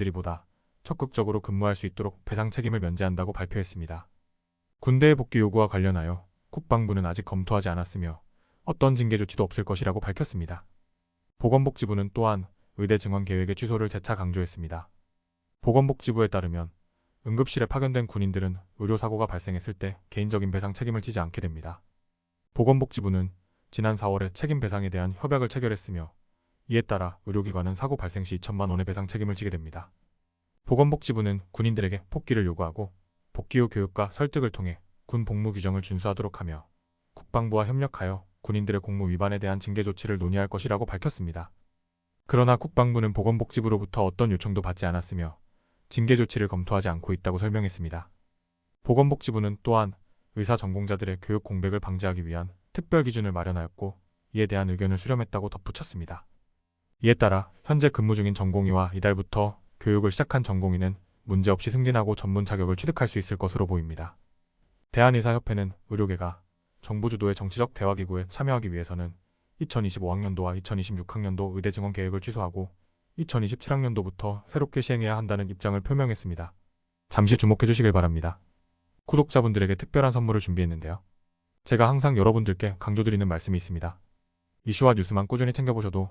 직들이보다 적극적으로 근무할 수 있도록 배상 책임을 면제한다고 발표했습니다. 군대의 복귀 요구와 관련하여 국방부는 아직 검토하지 않았으며 어떤 징계 조치도 없을 것이라고 밝혔습니다. 보건복지부는 또한 의대 증원 계획의 취소를 재차 강조했습니다. 보건복지부에 따르면 응급실에 파견된 군인들은 의료사고가 발생했을 때 개인적인 배상 책임을 지지 않게 됩니다. 보건복지부는 지난 4월에 책임 배상에 대한 협약을 체결했으며 이에 따라 의료기관은 사고 발생 시 2천만 원의 배상 책임을 지게 됩니다. 보건복지부는 군인들에게 복귀를 요구하고 복귀 후 교육과 설득을 통해 군 복무 규정을 준수하도록 하며 국방부와 협력하여 군인들의 공무 위반에 대한 징계 조치를 논의할 것이라고 밝혔습니다. 그러나 국방부는 보건복지부로부터 어떤 요청도 받지 않았으며 징계 조치를 검토하지 않고 있다고 설명했습니다. 보건복지부는 또한 의사 전공자들의 교육 공백을 방지하기 위한 특별 기준을 마련하였고 이에 대한 의견을 수렴했다고 덧붙였습니다. 이에 따라 현재 근무 중인 전공의와 이달부터 교육을 시작한 전공의는 문제없이 승진하고 전문 자격을 취득할 수 있을 것으로 보입니다. 대한의사협회는 의료계가 정부 주도의 정치적 대화기구에 참여하기 위해서는 2025학년도와 2026학년도 의대 증원 계획을 취소하고 2027학년도부터 새롭게 시행해야 한다는 입장을 표명했습니다. 잠시 주목해 주시길 바랍니다. 구독자분들에게 특별한 선물을 준비했는데요. 제가 항상 여러분들께 강조드리는 말씀이 있습니다. 이슈와 뉴스만 꾸준히 챙겨보셔도